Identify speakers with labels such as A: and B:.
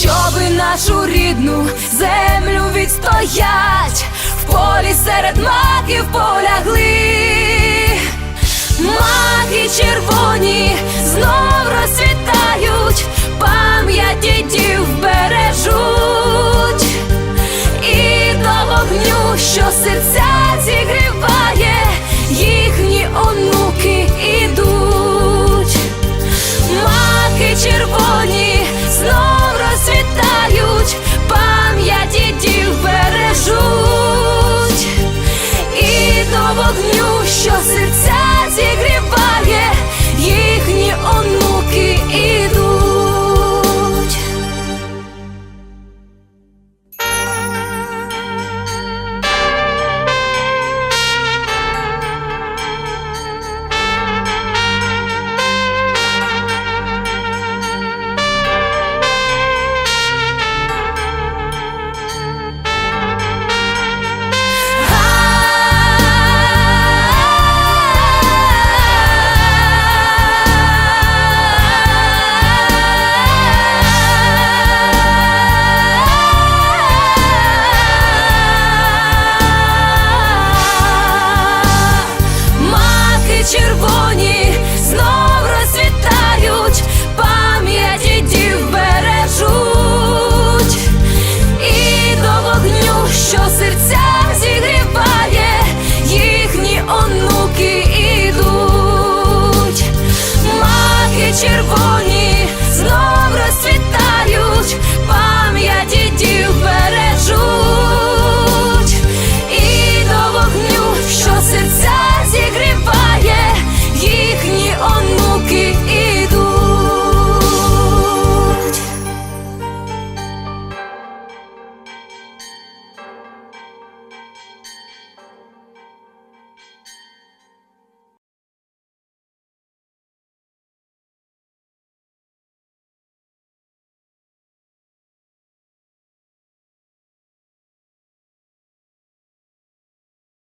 A: щоби нашу рідну землю відстоять, в полі серед маків полягли, маки червоні знов розцвітають, пам'ять що серця зігріває, їхні онуки